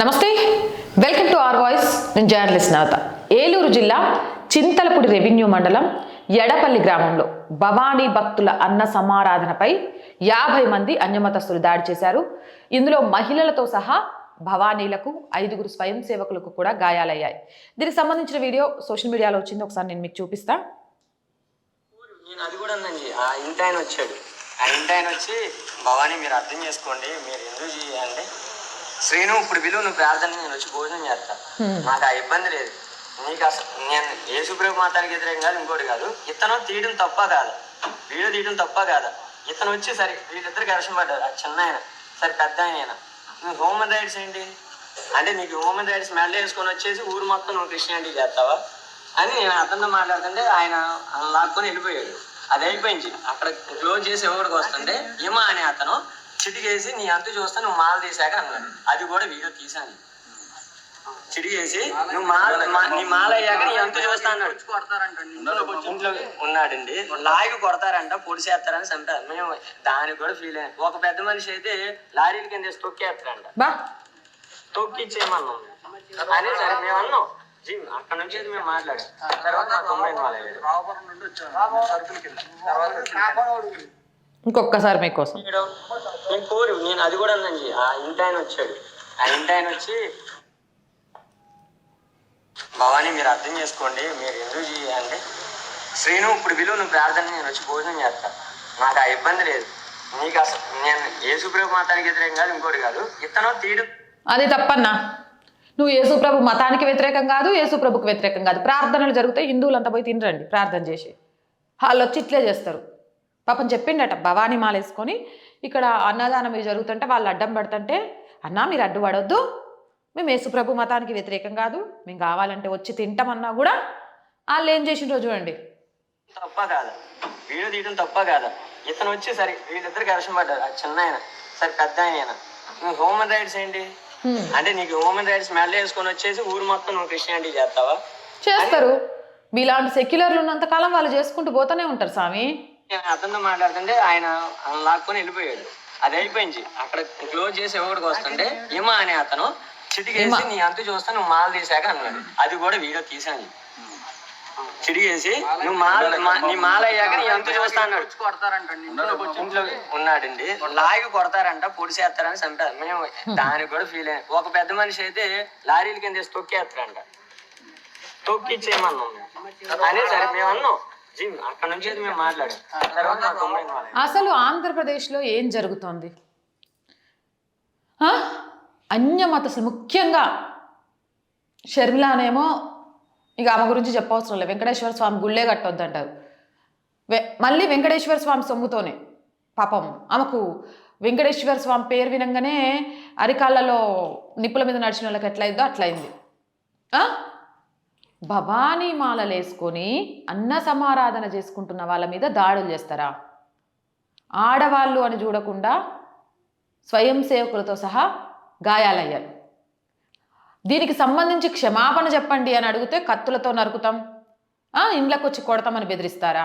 నమస్తే. Welcome to R voice నేను journalist Navatha Eluru జిల్లా చింతలపూడి రెవెన్యూ మండలం ఎడపల్లి గ్రామంలో భవానీ భక్తుల అన్న సమారాధనపై యాభై మంది అన్యమతస్తులు దాడి చేశారు. ఇందులో మహిళలతో సహా భవానీలకు ఐదుగురు స్వయం సేవకులకు కూడా గాయాలయ్యాయి. దీనికి సంబంధించిన వీడియో సోషల్ మీడియాలో వచ్చింది. ఒకసారి నేను మీకు చూపిస్తా. నేను అది కూడా ఆ ఇంటి ఆయన వచ్చాడు. ఆ ఇంటి ఆయన వచ్చి భవానీ మీరు అర్థం చేసుకోండి మీరు ఎందుకు చేయండి శ్రీను ఇప్పుడు విలువ నువ్వు ప్రార్థన నేను వచ్చి భోజనం చేస్తా. నాకు ఆ ఇబ్బంది లేదు. నీకు అసలు నేను యేసుప్రభు మాతానికి వ్యతిరేకం కాదు ఇంకోటి కాదు. ఇతను తీయడం తప్ప కాదు. వీడియో తీయడం తప్ప కాదు. ఇతను వచ్చి సరే వీళ్ళిద్దరికి వర్షం పడ్డారు ఆ చిన్న ఆయన. సరే పెద్ద ఆయన నువ్వు హ్యూమన్ రైట్స్ ఏంటి? అంటే నీకు హ్యూమన్ రైట్స్ మెడల్ వేసుకొని వచ్చేసి ఊరు మొత్తం నువ్వు క్రిస్టియానిటీ చేస్తావా? అని నేను అతనితో మాట్లాడుతుంటే ఆయన లాక్కొని వెళ్ళిపోయాడు. అది అయిపోయింది. అక్కడ క్లోజ్ చేసి ఎవరికి వస్తుంటే ఏమా అని అతను చిటికేసి నీ అంతు చూస్తే నువ్వు మాల తీసాక అన్నాడు. అది కూడా వీడియో తీసాను చిటికేసి నువ్వు మాల మా- నీ మాల అయ్యాక నీ అంతు చూస్తా అన్నాడు. ఇంట్లో ఉన్నాడండి. లాగి కొడతారంట పొడి చేస్తారని చంపారు మేము దానికి కూడా ఫీల్ అయ్యాం ఒక పెద్ద మనిషి అయితే లారీల కింద వేసి తొక్కేస్తారంట బా. తొక్కిచ్చేయమన్నాం అదే సరే మేము అన్నాం. జిమ్ అక్కడ నుంచి మేము మాట్లాడాం. తర్వాత మా తొంభై వాళ్ళు ఇంకొకసారి మీకోసం. నేను కోరు నేను అది కూడా అన్నాను ఆ ఇంటి ఆయన వచ్చాడు. ఆ ఇంటి ఆయన వచ్చి భవానీ మీరు అర్థం చేసుకోండి మీరు ఎందుకు చేయండి శ్రీను ఇప్పుడు విలువ నువ్వు ప్రార్థన నేను వచ్చి భోజనం చేస్తా. నాకు ఆ ఇబ్బంది లేదు. నీకు అసలు నేను యేసుప్రభు మాతానికి వ్యతిరేకం కాదు ఇంకోటి కాదు. ఇతను తీయడం అది తప్పన్నా. నువ్వు యేసుప్రభు మతానికి వ్యతిరేకం కాదు యేసుప్రభుకి వ్యతిరేకం కాదు. ప్రార్థనలు జరుగుతాయి హిందువులంతా పోయి తినరండి ప్రార్థన చేసి. వాళ్ళు వచ్చి ఇట్లే చేస్తారు. పాపం చెప్పిండట భవానీ మాల వేసుకొని ఇక్కడ అన్నదానం జరుగుతుంటే వాళ్ళు అడ్డం పడుతుంటే అన్నా మీరు అడ్డు పడొద్దు. మేము యేసుప్రభు మతానికి వ్యతిరేకం కాదు. మేము కావాలంటే వచ్చి తింటామన్నా కూడా వాళ్ళు ఏం చేసిండ్రో చూడండి. తప్ప కాదా. వీడియో తీయడం తప్ప కాదా. ఇతను వచ్చి సరే వీళ్ళిద్దరికి వర్షం పడ్డారు. ఆ చిన్న ఆయన సరే పెద్ద ఆయన హ్యూమన్ రైట్స్ ఏంటి. అంటే నీకు హ్యూమన్ రైట్స్ మెడల్ వేసుకొని వచ్చేసి ఊరు మొత్తం నువ్వు క్రిస్టియానిటీ చేస్తావా? చేస్తారు. మీలాంటి సెక్యులర్లు ఉన్నంత కాలం వాళ్ళు చేసుకుంటూ పోతూనే ఉంటారు స్వామి. అతనితో మాట్లాడుతుంటే ఆయన లాక్కొని వెళ్ళిపోయాడు. అది అయిపోయింది. అక్కడ క్లోజ్ చేసి ఎవరికి వస్తుంటే ఏమా అని అతను చిటికేసి నీ అంతు చూస్తే నువ్వు మాల తీసాక అన్నాడు. అది కూడా వీడియో తీసాను చిటికేసి నువ్వు మాల నీ మాల అయ్యాక నీ అంతు చూస్తా అన్నాడు. ఇంట్లో ఉన్నాడండి. లాగి కొడతారంట పొడి చేస్తారని చంపారు. మేము దానికి కూడా ఫీల్ అయ్యాం ఒక పెద్ద మనిషి అయితే లారీల కింద తొక్కేస్తారంట. తొక్కిచ్చేయమన్నాం అదే సరే మేము అన్నాం అక్కడ నుంచి అయితే మేము మాట్లాడాం. తర్వాత మా తొంభై వాళ్ళు అసలు ఆంధ్రప్రదేశ్లో ఏం జరుగుతోంది? ఆ? అన్యమతసులు ముఖ్యంగా షర్మిలానేమో ఇక ఆమె గురించి చెప్పవసరం లేదు. వెంకటేశ్వర స్వామి గుళ్ళే కట్టొద్దు అంటారు వె మళ్ళీ వెంకటేశ్వర స్వామి సొమ్ముతోనే పాపం. ఆమెకు వెంకటేశ్వర స్వామి పేరు వినంగానే అరికాళ్ళలో నిప్పుల మీద నడిచిన వాళ్ళకి ఎట్లయిందో అట్లయింది. ఆ? భవానీ మాలలు వేసుకొని అన్న సమారాధన చేసుకుంటున్న వాళ్ళ మీద దాడులు చేస్తారా? ఆడవాళ్ళు అని చూడకుండా స్వయం సేవకులతో సహా గాయాలయ్యారు. దీనికి సంబంధించి క్షమాపణ చెప్పండి అని అడిగితే కత్తులతో నరుకుతాం. ఇండ్లకు వచ్చి కొడతామని బెదిరిస్తారా?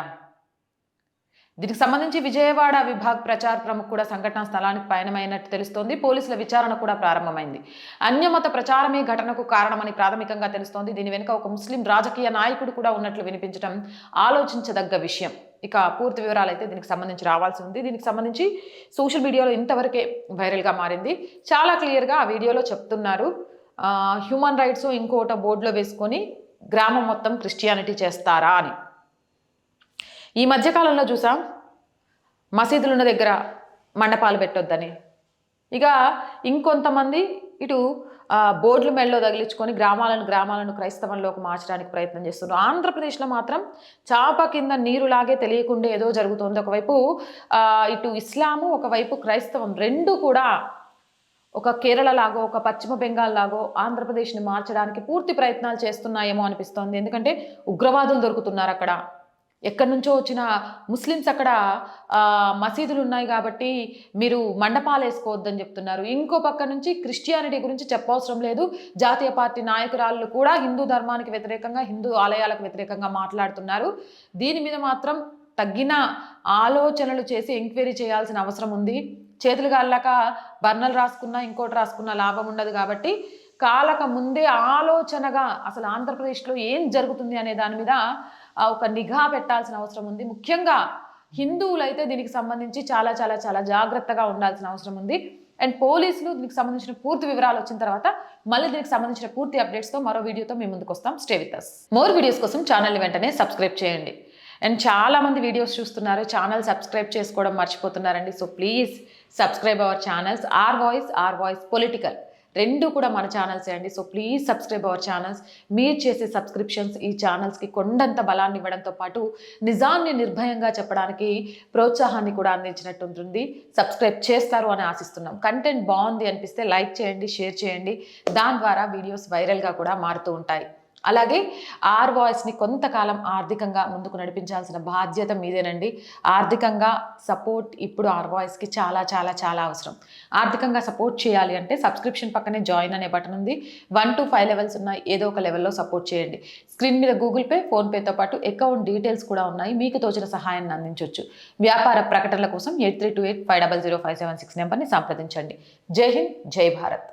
దీనికి సంబంధించి విజయవాడ విభాగ్ ప్రచార ప్రముఖ్ కూడా సంఘటనా స్థలానికి పయనమైనట్టు తెలుస్తోంది. పోలీసుల విచారణ కూడా ప్రారంభమైంది. అన్యమత ప్రచారమే ఘటనకు కారణమని ప్రాథమికంగా తెలుస్తోంది. దీని వెనుక ఒక ముస్లిం రాజకీయ నాయకుడు కూడా ఉన్నట్లు వినిపించడం ఆలోచించదగ్గ విషయం. ఇక పూర్తి వివరాలు అయితే దీనికి సంబంధించి రావాల్సి ఉంది. దీనికి సంబంధించి సోషల్ మీడియాలో ఇంతవరకే వైరల్గా మారింది. చాలా క్లియర్గా ఆ వీడియోలో చెప్తున్నారు. హ్యూమన్ రైట్స్ ఇంకోట బోర్డులో వేసుకొని గ్రామం మొత్తం క్రిస్టియానిటీ చేస్తారా అని. ఈ మధ్యకాలంలో చూసాం? మసీదులున్న దగ్గర మండపాలు పెట్టొద్దని. ఇక ఇంకొంతమంది ఇటు బోర్డులు మెడలో తగిలించుకొని గ్రామాలను గ్రామాలను క్రైస్తవంలోకి మార్చడానికి ప్రయత్నం చేస్తున్నారు. ఆంధ్రప్రదేశ్లో మాత్రం చాప కింద నీరులాగే తెలియకుండా ఏదో జరుగుతోంది. ఒకవైపు ఇటు ఇస్లాము ఒకవైపు క్రైస్తవం రెండు కూడా ఒక కేరళ లాగో ఒక పశ్చిమ బెంగాల్ లాగో ఆంధ్రప్రదేశ్ని మార్చడానికి పూర్తి ప్రయత్నాలు చేస్తున్నాయేమో అనిపిస్తోంది. ఎందుకంటే ఉగ్రవాదులు దొరుకుతున్నారు అక్కడ. ఎక్కడి నుంచో వచ్చిన ముస్లిమ్స్ అక్కడ మసీదులు ఉన్నాయి కాబట్టి మీరు మండపాలు వేసుకోవద్దని చెప్తున్నారు. ఇంకో పక్క నుంచి క్రిస్టియానిటీ గురించి చెప్పవసరం లేదు. జాతీయ పార్టీ నాయకురాళ్ళు కూడా హిందూ ధర్మానికి వ్యతిరేకంగా హిందూ ఆలయాలకు వ్యతిరేకంగా మాట్లాడుతున్నారు. దీని మీద మాత్రం తగ్గిన ఆలోచనలు చేసి ఎంక్వైరీ చేయాల్సిన అవసరం ఉంది. చేతులు కాళ్ళక బర్నలు రాసుకున్నా ఇంకోటి రాసుకున్నా లాభం ఉండదు కాబట్టి కాలక ముందే ఆలోచనగా అసలు ఆంధ్రప్రదేశ్లో ఏం జరుగుతుంది అనే దాని మీద ఒక నిఘా పెట్టాల్సిన అవసరం ఉంది. ముఖ్యంగా హిందువులైతే దీనికి సంబంధించి చాలా చాలా చాలా జాగ్రత్తగా ఉండాల్సిన అవసరం ఉంది. అండ్ పోలీసులు దీనికి సంబంధించిన పూర్తి వివరాలు వచ్చిన తర్వాత మళ్ళీ దీనికి సంబంధించిన పూర్తి అప్డేట్స్తో మరో వీడియోతో మేము ముందుకు వస్తాం. Stay with us more videos కోసం ఛానల్ని వెంటనే సబ్స్క్రైబ్ చేయండి. అండ్ చాలామంది వీడియోస్ చూస్తున్నారు. ఛానల్ సబ్స్క్రైబ్ చేసుకోవడం మర్చిపోతున్నారండి. So please subscribe our channels R voice R voice political రెండు కూడా మన ఛానల్సే అండి. So please subscribe our channels మీరు చేసే సబ్స్క్రిప్షన్స్ ఈ ఛానల్స్కి కొండంత బలాన్ని ఇవ్వడంతో పాటు నిజాన్ని నిర్భయంగా చెప్పడానికి ప్రోత్సాహాన్ని కూడా అందించినట్టు ఉంటుంది. సబ్స్క్రైబ్ చేస్తారు అని ఆశిస్తున్నాం. కంటెంట్ బాగుంది అనిపిస్తే లైక్ చేయండి షేర్ చేయండి. దాని ద్వారా వీడియోస్ వైరల్గా కూడా మారుతూ ఉంటాయి. అలాగే ఆర్ వాయిస్ని కొంతకాలం ఆర్థికంగా ముందుకు నడిపించాల్సిన బాధ్యత మీదేనండి. ఆర్థికంగా సపోర్ట్ ఇప్పుడు ఆర్ వాయిస్కి చాలా చాలా చాలా అవసరం. ఆర్థికంగా సపోర్ట్ చేయాలి అంటే సబ్స్క్రిప్షన్ పక్కనే జాయిన్ అనే బటన్ ఉంది. వన్ టు ఫైవ్ లెవెల్స్ ఉన్నాయి. ఏదో ఒక లెవెల్లో సపోర్ట్ చేయండి. స్క్రీన్ మీద గూగుల్ పే ఫోన్పేతో పాటు అకౌంట్ డీటెయిల్స్ కూడా ఉన్నాయి. మీకు తోచిన సహాయాన్ని అందించవచ్చు వ్యాపార ప్రకటనల కోసం eight three two eight five double zero five seven six నెంబర్ని సంప్రదించండి. జై హింద్ జై భారత్.